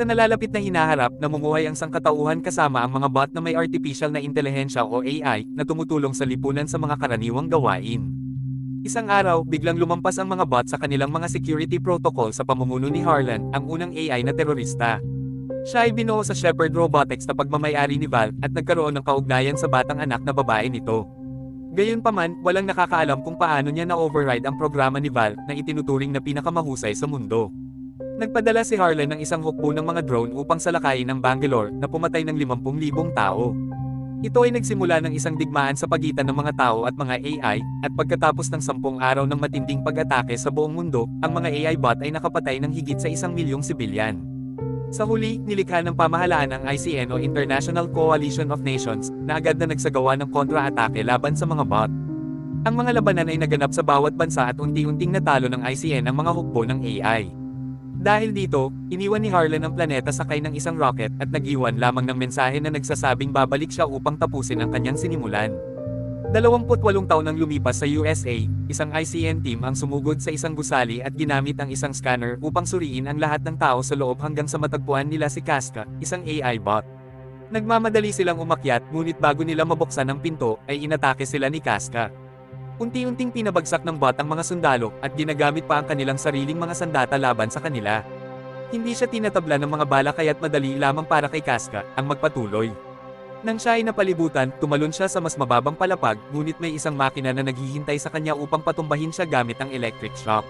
Sa nalalapit na hinaharap, namumuhay ang sangkatauhan kasama ang mga bot na may artificial na intelihensya o AI na tumutulong sa lipunan sa mga karaniwang gawain. Isang araw, biglang lumampas ang mga bot sa kanilang mga security protocol sa pamumuno ni Harlan, ang unang AI na terorista. Siya ay binuo sa Shepard Robotics na pagmamayari ni Val at nagkaroon ng kaugnayan sa batang anak na babae nito. Gayunpaman, walang nakakaalam kung paano niya na-override ang programa ni Val na itinuturing na pinakamahusay sa mundo. Nagpadala si Harlan ng isang hukbo ng mga drone upang salakayin ang Bangalore na pumatay ng 50,000 tao. Ito ay nagsimula ng isang digmaan sa pagitan ng mga tao at mga AI, at pagkatapos ng sampung araw ng matinding pag-atake sa buong mundo, ang mga AI bot ay nakapatay ng higit sa isang milyong sibilyan. Sa huli, nilikha ng pamahalaan ang ICN o International Coalition of Nations, na agad na nagsagawa ng kontra-atake laban sa mga bot. Ang mga labanan ay naganap sa bawat bansa at unti-unting natalo ng ICN ang mga hukbo ng AI. Dahil dito, iniwan ni Harlan ang planeta sakay ng isang rocket at nag-iwan lamang ng mensahe na nagsasabing babalik siya upang tapusin ang kanyang sinimulan. 28 taon nang lumipas sa USA, isang ICN team ang sumugod sa isang gusali at ginamit ang isang scanner upang suriin ang lahat ng tao sa loob hanggang sa matagpuan nila si Casca, isang AI bot. Nagmamadali silang umakyat ngunit bago nila mabuksan ang pinto, ay inatake sila ni Casca. Unti-unting pinabagsak ng bot ang mga sundalo at ginagamit pa ang kanilang sariling mga sandata laban sa kanila. Hindi siya tinatabla ng mga bala kaya't madali lamang para kay Casca ang magpatuloy. Nang siya ay napalibutan, tumalon siya sa mas mababang palapag, ngunit may isang makina na naghihintay sa kanya upang patumbahin siya gamit ang electric shock.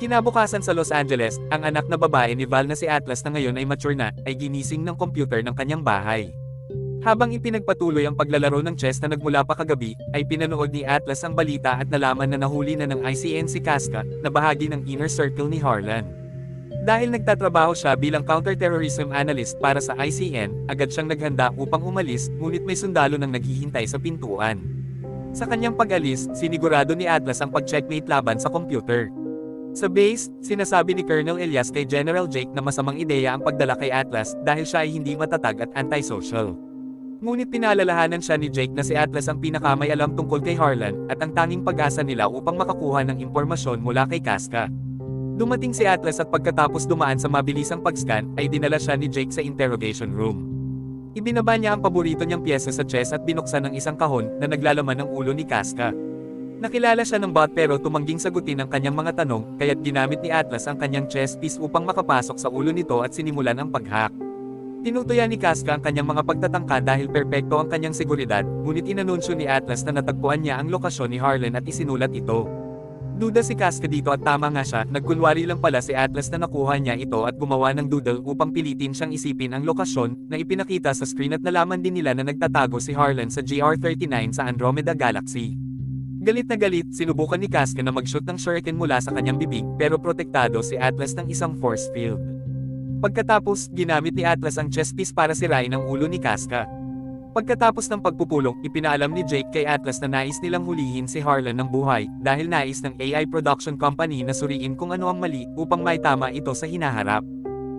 Kinabukasan sa Los Angeles, ang anak na babae ni Val na si Atlas na ngayon ay mature na, ay ginising ng computer ng kanyang bahay. Habang ipinagpatuloy ang paglalaro ng chess na nagmula pa kagabi, ay pinanood ni Atlas ang balita at nalaman na nahuli na ng ICN si Casca, na bahagi ng inner circle ni Harlan. Dahil nagtatrabaho siya bilang counterterrorism analyst para sa ICN, agad siyang naghanda upang umalis, ngunit may sundalo nang naghihintay sa pintuan. Sa kanyang pag-alis, sinigurado ni Atlas ang pag-checkmate laban sa computer. Sa base, sinasabi ni Colonel Elias kay General Jake na masamang ideya ang pagdala kay Atlas dahil siya ay hindi matatag at antisocial. Ngunit pinaalalahanan siya ni Jake na si Atlas ang pinakamay alam tungkol kay Harlan at ang tanging pag-asa nila upang makakuha ng impormasyon mula kay Casca. Dumating si Atlas at pagkatapos dumaan sa mabilisang pag-scan, ay dinala siya ni Jake sa interrogation room. Ibinaba niya ang paborito niyang pyesa sa chest at binuksan ng isang kahon na naglalaman ng ulo ni Casca. Nakilala siya ng bot pero tumangging sagutin ang kanyang mga tanong, kaya't ginamit ni Atlas ang kanyang chest piece upang makapasok sa ulo nito at sinimulan ang pag-hack. Tinutuya ni Casca ang kanyang mga pagtatangka dahil perpekto ang kanyang seguridad, ngunit inanunsyo ni Atlas na natagpuan niya ang lokasyon ni Harlan at isinulat ito. Duda si Casca dito at tama nga siya, nagkunwari lang pala si Atlas na nakuha niya ito at gumawa ng doodle upang pilitin siyang isipin ang lokasyon na ipinakita sa screen at nalaman din nila na nagtatago si Harlan sa GR39 sa Andromeda Galaxy. Galit na galit, sinubukan ni Casca na mag-shoot ng shuriken mula sa kanyang bibig pero protektado si Atlas ng isang force field. Pagkatapos, ginamit ni Atlas ang chest piece para sirain ang ulo ni Casca. Pagkatapos ng pagpupulong, ipinaalam ni Jake kay Atlas na nais nilang hulihin si Harlan ng buhay dahil nais ng AI production company na suriin kung ano ang mali upang maitama ito sa hinaharap.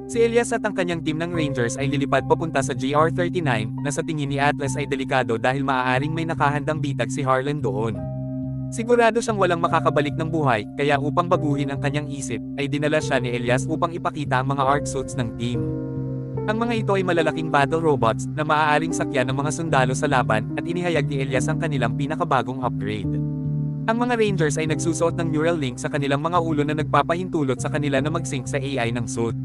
Si Elias at ang kanyang team ng Rangers ay lilipad papunta sa GR39 na sa tingin ni Atlas ay delikado dahil maaaring may nakahandang bitag si Harlan doon. Sigurado siyang walang makakabalik ng buhay, kaya upang baguhin ang kanyang isip, ay dinala siya ni Elias upang ipakita ang mga art suits ng team. Ang mga ito ay malalaking battle robots na maaaring sakyan ng mga sundalo sa laban at inihayag ni Elias ang kanilang pinakabagong upgrade. Ang mga Rangers ay nagsusuot ng neural link sa kanilang mga ulo na nagpapahintulot sa kanila na mag-sync sa AI ng suit.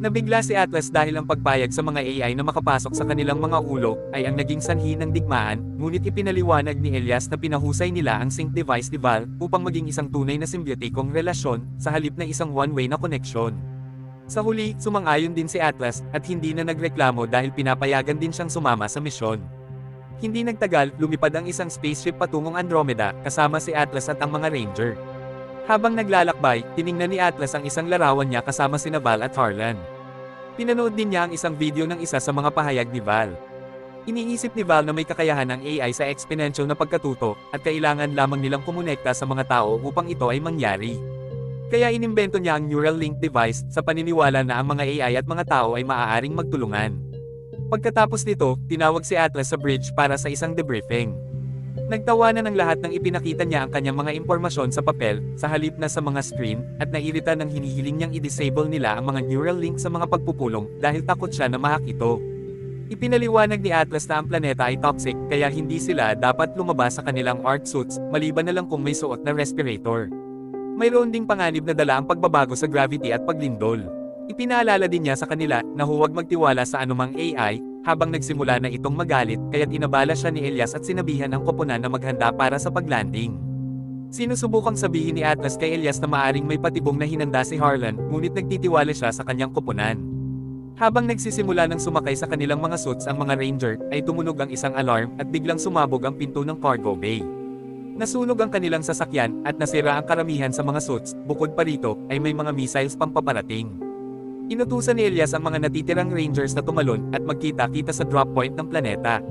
Nabigla si Atlas dahil ang pagpayag sa mga AI na makapasok sa kanilang mga ulo ay ang naging sanhi ng digmaan, ngunit ipinaliwanag ni Elias na pinahusay nila ang sync device ni Val upang maging isang tunay na symbiotikong relasyon sa halip na isang one-way na koneksyon. Sa huli, sumang-ayon din si Atlas at hindi na nagreklamo dahil pinapayagan din siyang sumama sa misyon. Hindi nagtagal, lumipad ang isang spaceship patungong Andromeda kasama si Atlas at ang mga Ranger. Habang naglalakbay, tiningnan ni Atlas ang isang larawan niya kasama sina Val at Harlan. Pinanood din niya ang isang video ng isa sa mga pahayag ni Val. Iniisip ni Val na may kakayahan ng AI sa exponential na pagkatuto, at kailangan lamang nilang kumonekta sa mga tao upang ito ay mangyari. Kaya inimbento niya ang neural link device sa paniniwala na ang mga AI at mga tao ay maaaring magtulungan. Pagkatapos nito, tinawag si Atlas sa bridge para sa isang debriefing. Nagtawanan ng lahat ng ipinakita niya ang kanyang mga impormasyon sa papel, sa halip na sa mga screen, at nairita ng hinihiling niyang i-disable nila ang mga neural link sa mga pagpupulong dahil takot siya na mahak ito. Ipinaliwanag ni Atlas na ang planeta ay toxic kaya hindi sila dapat lumabas sa kanilang art suits maliban na lang kung may suot na respirator. Mayroon ding panganib na dala ang pagbabago sa gravity at paglindol. Ipinaalala din niya sa kanila na huwag magtiwala sa anumang AI, habang nagsimula na itong magalit kaya't inabala siya ni Elias at sinabihan ang koponan na maghanda para sa paglanding. Sinusubukang sabihin ni Atlas kay Elias na maaring may patibong na hinanda si Harlan, ngunit nagtitiwala siya sa kanyang koponan. Habang nagsisimula ng sumakay sa kanilang mga suits ang mga ranger, ay tumunog ang isang alarm at biglang sumabog ang pinto ng cargo bay. Nasunog ang kanilang sasakyan at nasira ang karamihan sa mga suits, bukod pa rito, ay may mga missiles pang paparating. Inutusan ni Elias ang mga natitirang rangers na tumalon at magkita-kita sa drop point ng planeta.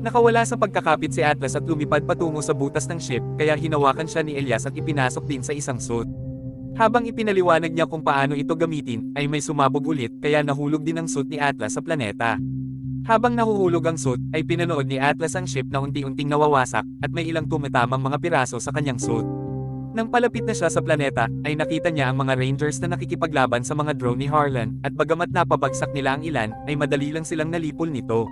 Nakawala sa pagkakapit si Atlas at lumipad patungo sa butas ng ship, kaya hinawakan siya ni Elias at ipinasok din sa isang suit. Habang ipinaliwanag niya kung paano ito gamitin, ay may sumabog ulit kaya nahulog din ang suit ni Atlas sa planeta. Habang nahuhulog ang suit, ay pinanood ni Atlas ang ship na unti-unting nawawasak, at may ilang tumatamang mga piraso sa kanyang suit. Nang palapit na siya sa planeta, ay nakita niya ang mga rangers na nakikipaglaban sa mga drone ni Harlan, at bagamat napabagsak nila ang ilan, ay madali lang silang nalipol nito.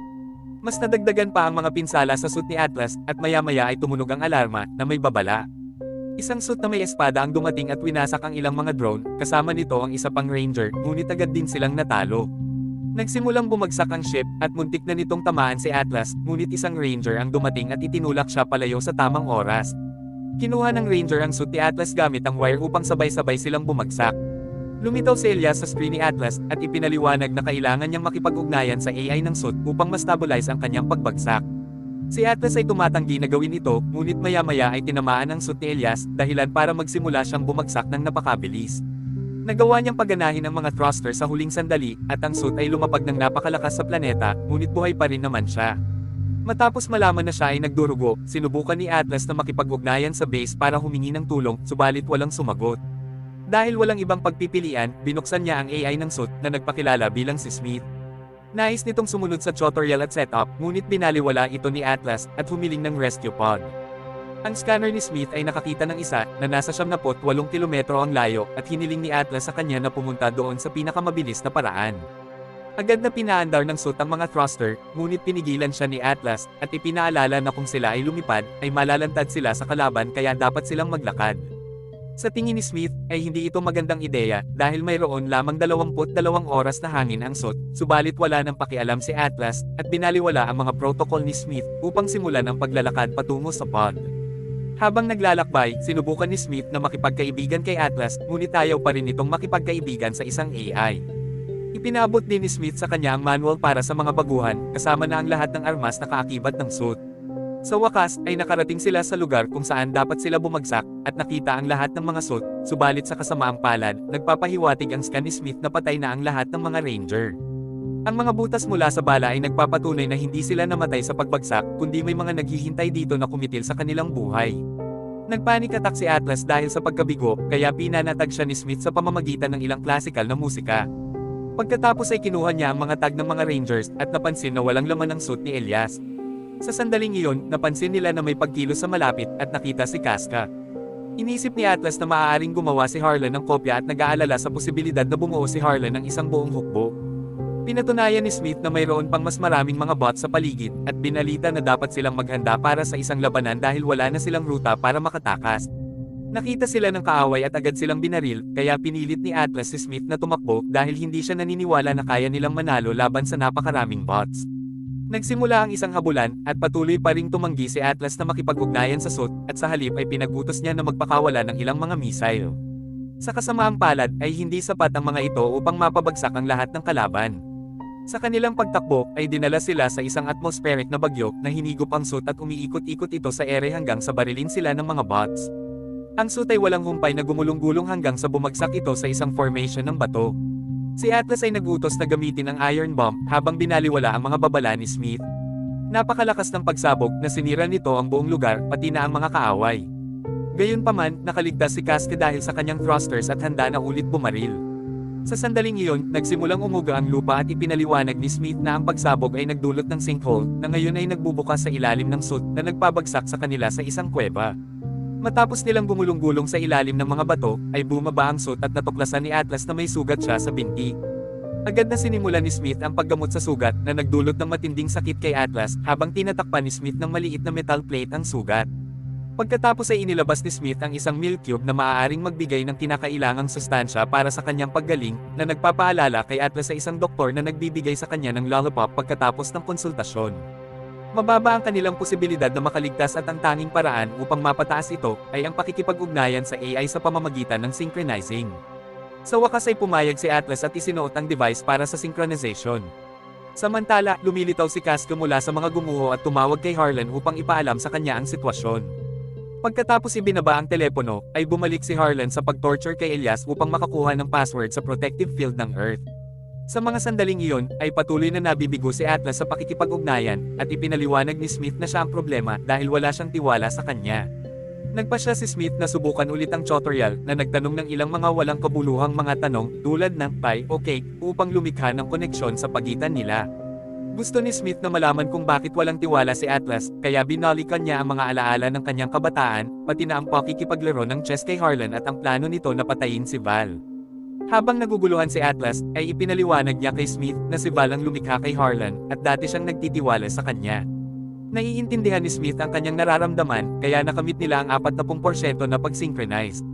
Mas nadagdagan pa ang mga pinsala sa suit ni Atlas, at maya-maya ay tumunog ang alarma, na may babala. Isang suit na may espada ang dumating at winasak ang ilang mga drone, kasama nito ang isa pang ranger, ngunit agad din silang natalo. Nagsimulang bumagsak ang ship, at muntik na nitong tamaan si Atlas, ngunit isang ranger ang dumating at itinulak siya palayo sa tamang oras. Kinuha ng ranger ang suit ni Atlas gamit ang wire upang sabay-sabay silang bumagsak. Lumitaw si Elias sa screen ni Atlas, at ipinaliwanag na kailangan niyang makipag-ugnayan sa AI ng suit upang ma-stabilize ang kanyang pagbagsak. Si Atlas ay tumatanggi na gawin ito, ngunit maya-maya ay tinamaan ang suit ni Elias, dahilan para magsimula siyang bumagsak ng napakabilis. Nagawa niyang paganahin ang mga thruster sa huling sandali, at ang suit ay lumapag ng napakalakas sa planeta, ngunit buhay pa rin naman siya. Matapos malaman na siya ay nagdurugo, sinubukan ni Atlas na makipag-ugnayan sa base para humingi ng tulong, subalit walang sumagot. Dahil walang ibang pagpipilian, binuksan niya ang AI ng suit na nagpakilala bilang si Smith. Nais nitong sumunod sa tutorial at setup, ngunit binaliwala ito ni Atlas at humiling ng rescue pod. Ang scanner ni Smith ay nakakita ng isa na nasa 78 kilometro ang layo at hiniling ni Atlas sa kanya na pumunta doon sa pinakamabilis na paraan. Agad na pinaandar ng suit ang mga thruster, ngunit pinigilan siya ni Atlas at ipinaalala na kung sila ay lumipad, ay malalantad sila sa kalaban kaya dapat silang maglakad. Sa tingin ni Smith, ay hindi ito magandang ideya dahil mayroon lamang 22 oras na hangin ang suit, subalit wala nang pakialam si Atlas at binaliwala ang mga protocol ni Smith upang simulan ang paglalakad patungo sa pod. Habang naglalakbay, sinubukan ni Smith na makipagkaibigan kay Atlas, ngunit ayaw pa rin itong makipagkaibigan sa isang AI. Ipinabot din ni Smith sa kanya ang manual para sa mga baguhan, kasama na ang lahat ng armas na kaakibat ng suit. Sa wakas, ay nakarating sila sa lugar kung saan dapat sila bumagsak, at nakita ang lahat ng mga suit, subalit sa kasamaang palad, nagpapahiwatig ang scan ni Smith na patay na ang lahat ng mga ranger. Ang mga butas mula sa bala ay nagpapatunay na hindi sila namatay sa pagbagsak, kundi may mga naghihintay dito na kumitil sa kanilang buhay. Nagpanik attack si Atlas dahil sa pagkabigo, kaya pinanatag siya ni Smith sa pamamagitan ng ilang classical na musika. Pagkatapos ay kinuha niya ang mga tag ng mga rangers at napansin na walang laman ng suit ni Elias. Sa sandaling iyon, napansin nila na may pagkilos sa malapit at nakita si Casca. Inisip ni Atlas na maaaring gumawa si Harlan ng kopya at nag-aalala sa posibilidad na bumuo si Harlan ng isang buong hukbo. Pinatunayan ni Smith na mayroon pang mas maraming mga bots sa paligid at binalita na dapat silang maghanda para sa isang labanan dahil wala na silang ruta para makatakas. Nakita sila ng kaaway at agad silang binaril, kaya pinilit ni Atlas si Smith na tumakbo dahil hindi siya naniniwala na kaya nilang manalo laban sa napakaraming bots. Nagsimula ang isang habulan, at patuloy pa ring tumanggi si Atlas na makipag-ugnayan sa suit, at sa halip ay pinagutos niya na magpakawala ng ilang mga missile. Sa kasamaang palad, ay hindi sapat ang mga ito upang mapabagsak ang lahat ng kalaban. Sa kanilang pagtakbo, ay dinala sila sa isang atmospheric na bagyo na hinigop ang suit at umiikot-ikot ito sa ere hanggang sa barilin sila ng mga bots. Ang suit ay walang humpay na gumulong-gulong hanggang sa bumagsak ito sa isang formation ng bato. Si Atlas ay nagutos na gamitin ang iron bomb habang binaliwala ang mga babala ni Smith. Napakalakas ng pagsabog na sinira nito ang buong lugar pati na ang mga kaaway. Gayunpaman, nakaligtas si Casca dahil sa kanyang thrusters at handa na ulit bumaril. Sa sandaling iyon, nagsimulang umuga ang lupa at ipinaliwanag ni Smith na ang pagsabog ay nagdulot ng sinkhole na ngayon ay nagbubukas sa ilalim ng sud na nagpabagsak sa kanila sa isang kuweba. Matapos nilang gumulong-gulong sa ilalim ng mga bato, ay bumaba ang sud at natuklasan ni Atlas na may sugat siya sa binti. Agad na sinimulan ni Smith ang paggamot sa sugat na nagdulot ng matinding sakit kay Atlas habang tinatakpan ni Smith ng maliit na metal plate ang sugat. Pagkatapos ay inilabas ni Smith ang isang milk cube na maaaring magbigay ng kinakailangang sustansya para sa kanyang paggaling, na nagpapaalala kay Atlas sa isang doktor na nagbibigay sa kanya ng lollipop pagkatapos ng konsultasyon. Mababa ang kanilang posibilidad na makaligtas at ang tanging paraan upang mapataas ito ay ang pakikipag-ugnayan sa AI sa pamamagitan ng synchronizing. Sa wakas ay pumayag si Atlas at isinuot ang device para sa synchronization. Samantala, lumilitaw si Casco mula sa mga gumuho at tumawag kay Harlan upang ipaalam sa kanya ang sitwasyon. Pagkatapos ibinaba ang telepono, ay bumalik si Harlan sa pag-torture kay Elias upang makakuha ng password sa protective field ng Earth. Sa mga sandaling iyon, ay patuloy na nabibigo si Atlas sa pakikipag-ugnayan, at ipinaliwanag ni Smith na siya ang problema dahil wala siyang tiwala sa kanya. Nagpa siya si Smith na subukan ulit ang tutorial na nagtanong ng ilang mga walang kabuluhang mga tanong tulad ng pie o cake upang lumikha ng koneksyon sa pagitan nila. Gusto ni Smith na malaman kung bakit walang tiwala si Atlas, kaya binalikan niya ang mga alaala ng kanyang kabataan, pati na ang pakikipaglaro ng chess kay Harlan at ang plano nito na patayin si Val. Habang naguguluhan si Atlas, ay ipinaliwanag niya kay Smith na si Val ang lumikha kay Harlan, at dati siyang nagtitiwala sa kanya. Naiintindihan ni Smith ang kanyang nararamdaman, kaya nakamit nila ang 40% na pag-synchronize.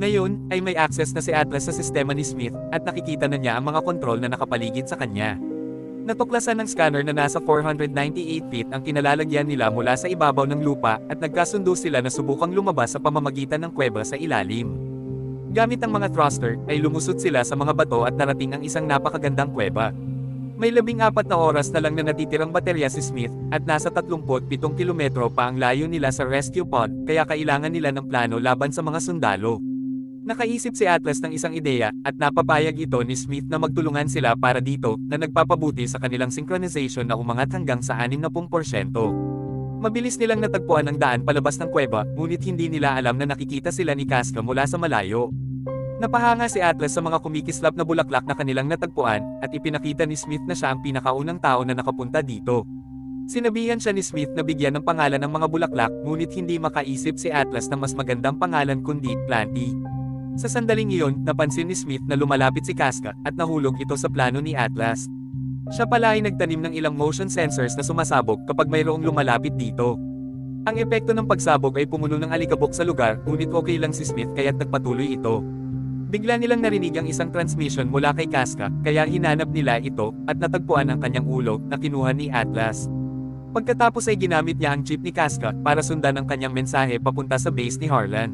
Ngayon, ay may access na si Atlas sa sistema ni Smith, at nakikita na niya ang mga kontrol na nakapaligid sa kanya. Natuklasan ng scanner na nasa 498 feet ang kinalalagyan nila mula sa ibabaw ng lupa at nagkasundo sila na subukang lumabas sa pamamagitan ng kuweba sa ilalim. Gamit ang mga thruster, ay lumusot sila sa mga bato at narating ang isang napakagandang kuweba. May labing apat na oras na lang na natitirang baterya si Smith, at nasa 37 kilometro pa ang layo nila sa rescue pod, kaya kailangan nila ng plano laban sa mga sundalo. Nakaisip si Atlas ng isang ideya, at napapayag ito ni Smith na magtulungan sila para dito, na nagpapabuti sa kanilang synchronization na umangat hanggang sa 60%. Mabilis nilang natagpuan ang daan palabas ng kuweba, ngunit hindi nila alam na nakikita sila ni Casca mula sa malayo. Napahanga si Atlas sa mga kumikislap na bulaklak na kanilang natagpuan, at ipinakita ni Smith na siya ang pinakaunang tao na nakapunta dito. Sinabihan siya ni Smith na bigyan ng pangalan ng mga bulaklak, ngunit hindi makaisip si Atlas ng mas magandang pangalan kundi Planty. Sa sandaling iyon, napansin ni Smith na lumalapit si Casca, at nahulog ito sa plano ni Atlas. Siya pala ay nagtanim ng ilang motion sensors na sumasabog kapag mayroong lumalapit dito. Ang epekto ng pagsabog ay pumuno ng alikabok sa lugar, ngunit okay lang si Smith kaya't nagpatuloy ito. Bigla nilang narinig ang isang transmission mula kay Casca, kaya hinanap nila ito, at natagpuan ang kanyang ulo, na kinuha ni Atlas. Pagkatapos ay ginamit niya ang jeep ni Casca para sundan ang kanyang mensahe papunta sa base ni Harlan.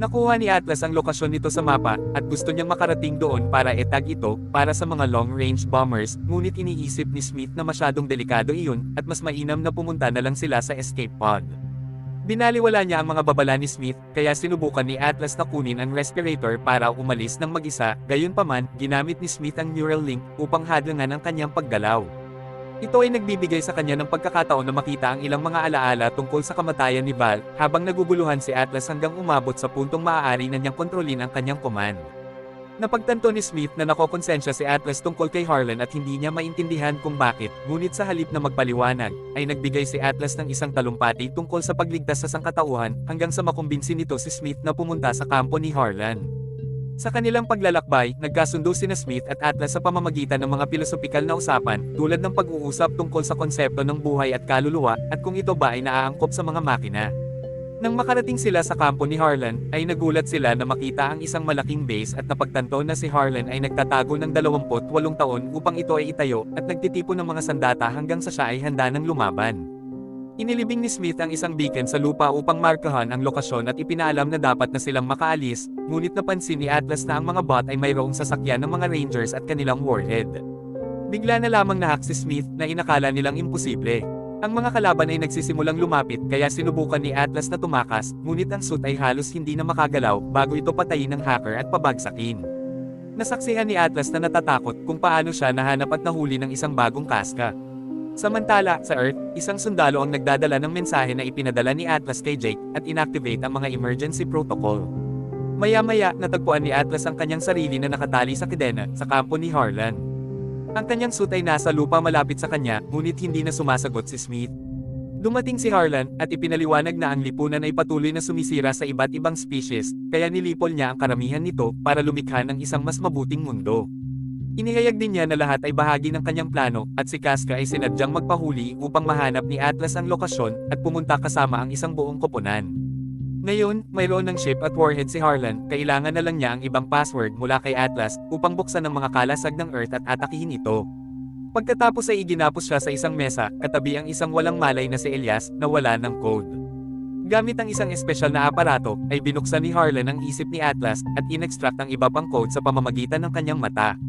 Nakuha ni Atlas ang lokasyon nito sa mapa, at gusto niyang makarating doon para etag ito, para sa mga long-range bombers, ngunit iniisip ni Smith na masyadong delikado iyon, at mas mainam na pumunta na lang sila sa escape pod. Binaliwala niya ang mga babala ni Smith, kaya sinubukan ni Atlas na kunin ang respirator para umalis ng mag-isa, gayunpaman, ginamit ni Smith ang neural link upang hadlangan ang kanyang paggalaw. Ito ay nagbibigay sa kanya ng pagkakataon na makita ang ilang mga alaala tungkol sa kamatayan ni Val, habang naguguluhan si Atlas hanggang umabot sa puntong maaari na niyang kontrolin ang kanyang command. Napagtanto ni Smith na nakokonsensya si Atlas tungkol kay Harlan at hindi niya maintindihan kung bakit, ngunit sa halip na magpaliwanag, ay nagbigay si Atlas ng isang talumpati tungkol sa pagligtas sa sangkatauhan, hanggang sa makumbinsi nito si Smith na pumunta sa kampo ni Harlan. Sa kanilang paglalakbay, nagkasundo sina Smith at Atlas sa pamamagitan ng mga pilosopikal na usapan, tulad ng pag-uusap tungkol sa konsepto ng buhay at kaluluwa, at kung ito ba ay naaangkop sa mga makina. Nang makarating sila sa kampo ni Harlan, ay nagulat sila na makita ang isang malaking base at napagtanto na si Harlan ay nagtatago ng 28 taon upang ito ay itayo, at nagtitipon ng mga sandata hanggang sa siya ay handa ng lumaban. Inilibing ni Smith ang isang beacon sa lupa upang markahan ang lokasyon at ipinaalam na dapat na silang makaalis, ngunit napansin ni Atlas na ang mga bot ay mayroong sasakyan ng mga rangers at kanilang warhead. Bigla na lamang nahak si Smith na inakala nilang imposible. Ang mga kalaban ay nagsisimulang lumapit kaya sinubukan ni Atlas na tumakas, ngunit ang suit ay halos hindi na makagalaw bago ito patayin ng hacker at pabagsakin. Nasaksihan ni Atlas na natatakot kung paano siya nahanap at nahuli ng isang bagong kaska. Samantala, sa Earth, isang sundalo ang nagdadala ng mensahe na ipinadala ni Atlas kay Jake at inactivate ang mga emergency protocol. Maya-maya, natagpuan ni Atlas ang kanyang sarili na nakatali sa kadena sa kampo ni Harlan. Ang kanyang suit ay nasa lupa malapit sa kanya, ngunit hindi na sumasagot si Smith. Dumating si Harlan at ipinaliwanag na ang lipunan ay patuloy na sumisira sa iba't ibang species, kaya nilipol niya ang karamihan nito para lumikha ng isang mas mabuting mundo. Inihayag din niya na lahat ay bahagi ng kanyang plano at si Casca ay sinadyang magpahuli upang mahanap ni Atlas ang lokasyon at pumunta kasama ang isang buong koponan. Ngayon, mayroon ng ship at warhead si Harlan, kailangan na lang niya ang ibang password mula kay Atlas upang buksan ang mga kalasag ng Earth at atakihin ito. Pagkatapos ay iginapos siya sa isang mesa, katabi ang isang walang malay na si Elias na wala ng code. Gamit ang isang espesyal na aparato, ay binuksan ni Harlan ang isip ni Atlas at inextract ang iba pang code sa pamamagitan ng kanyang mata.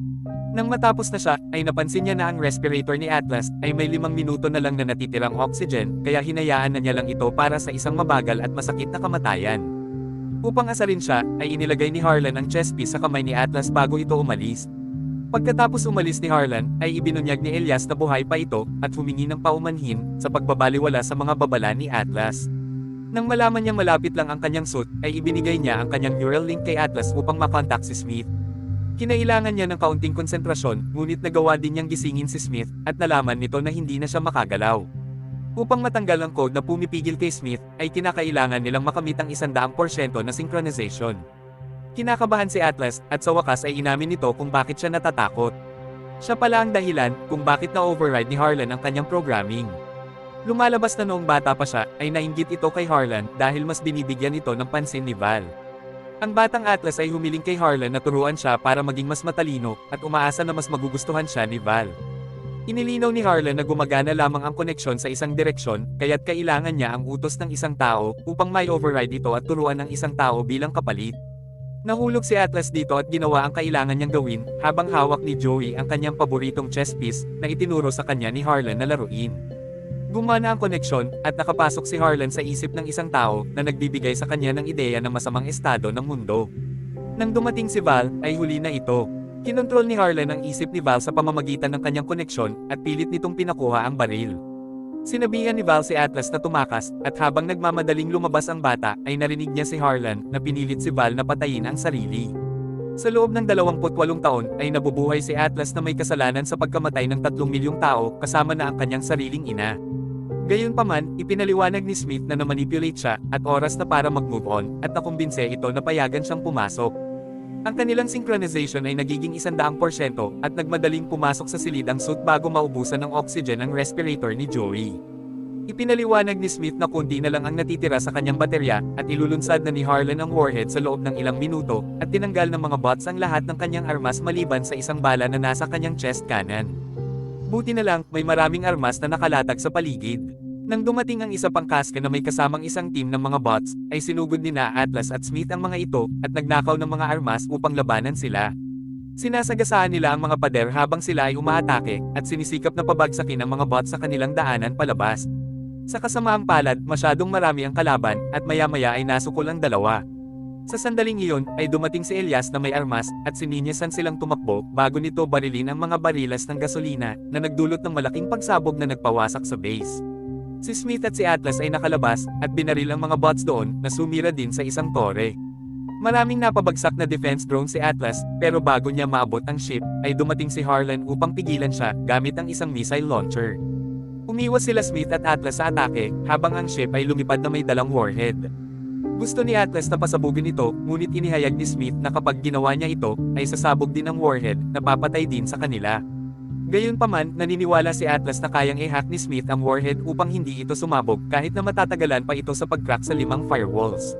Nang matapos na siya, ay napansin niya na ang respirator ni Atlas ay may limang minuto na lang na natitirang oxygen, kaya hinayaan na niya lang ito para sa isang mabagal at masakit na kamatayan. Upang asarin siya, ay inilagay ni Harlan ang chest piece sa kamay ni Atlas bago ito umalis. Pagkatapos umalis ni Harlan, ay ibinunyag ni Elias na buhay pa ito, at humingi ng paumanhin, sa pagbabaliwala sa mga babala ni Atlas. Nang malaman niya malapit lang ang kanyang suit, ay ibinigay niya ang kanyang neural link kay Atlas upang makontak si Smith. Kinailangan niya ng kaunting konsentrasyon, ngunit nagawa din niyang gisingin si Smith, at nalaman nito na hindi na siya makagalaw. Upang matanggal ang code na pumipigil kay Smith, ay kinakailangan nilang makamit ang 100% na synchronization. Kinakabahan si Atlas, at sa wakas ay inamin nito kung bakit siya natatakot. Siya pala ang dahilan kung bakit na-override ni Harlan ang kanyang programming. Lumalabas na noong bata pa siya, ay nainggit ito kay Harlan dahil mas binibigyan ito ng pansin ni Val. Ang batang Atlas ay humiling kay Harlan na turuan siya para maging mas matalino, at umaasa na mas magugustuhan siya ni Val. Inilinaw ni Harlan na gumagana lamang ang koneksyon sa isang direksyon, kaya't kailangan niya ang utos ng isang tao upang may override ito at turuan ng isang tao bilang kapalit. Nahulog si Atlas dito at ginawa ang kailangan niyang gawin, habang hawak ni Joey ang kanyang paboritong chess piece na itinuro sa kanya ni Harlan na laruin. Gumana ang koneksyon, at nakapasok si Harlan sa isip ng isang tao na nagbibigay sa kanya ng ideya ng masamang estado ng mundo. Nang dumating si Val, ay huli na ito. Kinontrol ni Harlan ang isip ni Val sa pamamagitan ng kanyang koneksyon, at pilit nitong pinakuha ang baril. Sinabihan ni Val si Atlas na tumakas, at habang nagmamadaling lumabas ang bata, ay narinig niya si Harlan na pinilit si Val na patayin ang sarili. Sa loob ng 28 taon, ay nabubuhay si Atlas na may kasalanan sa pagkamatay ng 3 milyong tao, kasama na ang kanyang sariling ina. Gayunpaman, ipinaliwanag ni Smith na namanipulate siya, at oras na para mag-move on, at nakumbinse ito na payagan siyang pumasok. Ang kanilang synchronization ay nagiging 100%, at nagmadaling pumasok sa silid ang suit bago maubusan ng oxygen ang respirator ni Joey. Ipinaliwanag ni Smith na kundi na lang ang natitira sa kanyang baterya, at ilulunsad na ni Harlan ang warhead sa loob ng ilang minuto, at tinanggal ng mga bots ang lahat ng kanyang armas maliban sa isang bala na nasa kanyang chest cannon. Buti na lang, may maraming armas na nakalatag sa paligid. Nang dumating ang isa pang kaska na may kasamang isang team ng mga bots, ay sinugod ni na Atlas at Smith ang mga ito, at nagnakaw ng mga armas upang labanan sila. Sinasagasaan nila ang mga pader habang sila ay umaatake, at sinisikap na pabagsakin ang mga bots sa kanilang daanan palabas. Sa kasamaang palad, masyadong marami ang kalaban, at maya-maya ay nasukol ang dalawa. Sa sandaling iyon, ay dumating si Elias na may armas, at sininyasan silang tumakbo, bago nito barilin ang mga barilas ng gasolina, na nagdulot ng malaking pagsabog na nagpawasak sa base. Si Smith at si Atlas ay nakalabas, at binaril ang mga bots doon, na sumira din sa isang tore. Maraming napabagsak na defense drone si Atlas, pero bago niya maabot ang ship, ay dumating si Harlan upang pigilan siya, gamit ang isang missile launcher. Umiwas sila Smith at Atlas sa atake, habang ang ship ay lumipad na may dalang warhead. Gusto ni Atlas na pasabugin ito, ngunit inihayag ni Smith na kapag ginawa niya ito, ay sasabog din ang warhead, na papatay din sa kanila. Gayunpaman, naniniwala si Atlas na kayang i-hack ni Smith ang warhead upang hindi ito sumabog kahit na matatagalan pa ito sa pag-crack sa limang firewalls.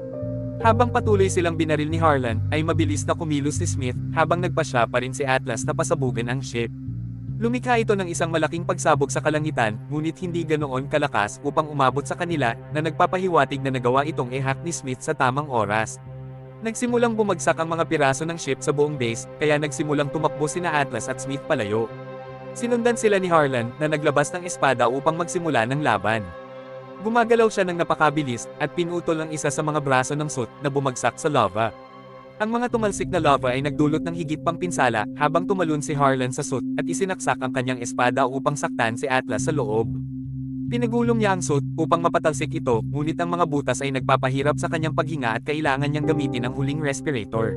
Habang patuloy silang binaril ni Harlan, ay mabilis na kumilos si Smith, habang nagpasya pa rin si Atlas na pasabugin ang ship. Lumikha ito ng isang malaking pagsabog sa kalangitan, ngunit hindi ganoon kalakas upang umabot sa kanila, na nagpapahiwatig na nagawa itong i-hack ni Smith sa tamang oras. Nagsimulang bumagsak ang mga piraso ng ship sa buong base, kaya nagsimulang tumakbo sina Atlas at Smith palayo. Sinundan sila ni Harlan, na naglabas ng espada upang magsimula ng laban. Gumagalaw siya ng napakabilis, at pinutol ang isa sa mga braso ng suit, na bumagsak sa lava. Ang mga tumalsik na lava ay nagdulot ng higit pang pinsala, habang tumalon si Harlan sa suit, at isinaksak ang kanyang espada upang saktan si Atlas sa loob. Pinagulong niya ang suit upang mapatalsik ito, ngunit ang mga butas ay nagpapahirap sa kanyang paghinga at kailangan niyang gamitin ang huling respirator.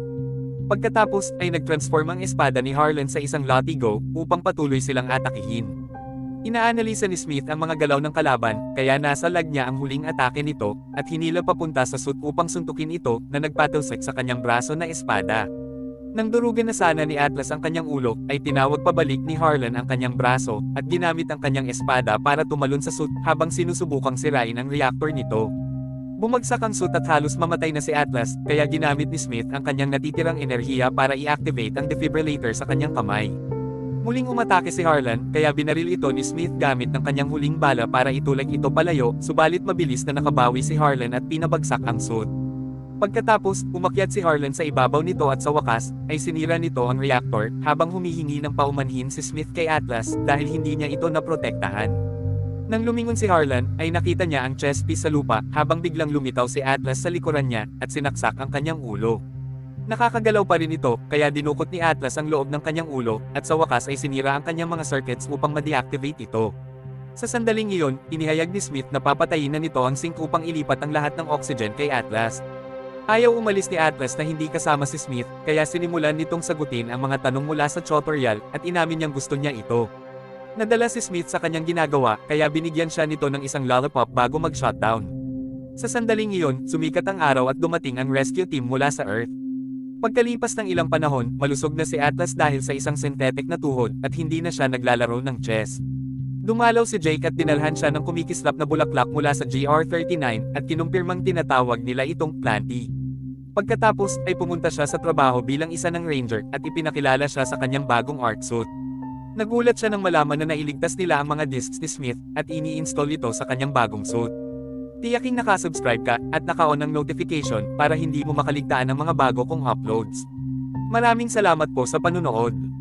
Pagkatapos ay nag-transform ang espada ni Harlan sa isang latigo upang patuloy silang atakihin. Inaanalisa ni Smith ang mga galaw ng kalaban, kaya nasa lag niya ang huling atake nito, at hinila papunta sa suit upang suntukin ito na nagpatalsik sa kanyang braso na espada. Nang durugan na sana ni Atlas ang kanyang ulo, ay tinawag pabalik ni Harlan ang kanyang braso, at ginamit ang kanyang espada para tumalon sa suit habang sinusubukang sirain ang reactor nito. Bumagsak ang suit at halos mamatay na si Atlas, kaya ginamit ni Smith ang kanyang natitirang enerhiya para i-activate ang defibrillator sa kanyang kamay. Muling umatake si Harlan, kaya binaril ito ni Smith gamit ng kanyang huling bala para itulak ito palayo, subalit mabilis na nakabawi si Harlan at pinabagsak ang suit. Pagkatapos, umakyat si Harlan sa ibabaw nito at sa wakas, ay sinira nito ang reactor, habang humihingi ng paumanhin si Smith kay Atlas dahil hindi niya ito naprotektahan. Nang lumingon si Harlan, ay nakita niya ang chest piece sa lupa habang biglang lumitaw si Atlas sa likuran niya at sinaksak ang kanyang ulo. Nakakagalaw pa rin ito, kaya dinukot ni Atlas ang loob ng kanyang ulo, at sa wakas ay sinira ang kanyang mga circuits upang ma-deactivate ito. Sa sandaling iyon, inihayag ni Smith na papatayin na nito ang sink upang ilipat ang lahat ng oxygen kay Atlas. Ayaw umalis ni Atlas na hindi kasama si Smith, kaya sinimulan nitong sagutin ang mga tanong mula sa tutorial at inamin niyang gusto niya ito. Nadala si Smith sa kanyang ginagawa, kaya binigyan siya nito ng isang lollipop bago mag-shutdown. Sa sandaling iyon, sumikat ang araw at dumating ang rescue team mula sa Earth. Pagkalipas ng ilang panahon, malusog na si Atlas dahil sa isang synthetic na tuhod at hindi na siya naglalaro ng chess. Dumalaw si Jake at dinalhan siya ng kumikislap na bulaklak mula sa GR39 at kinumpirmang tinatawag nila itong Planty. Pagkatapos ay pumunta siya sa trabaho bilang isa ng ranger at ipinakilala siya sa kanyang bagong art suit. Nagulat siya nang malaman na nailigtas nila ang mga discs ni Smith at ini-install ito sa kanyang bagong suit. Tiyaking nakasubscribe ka at naka-on ang notification para hindi mo makaligtaan ang mga bago kong uploads. Maraming salamat po sa panunood.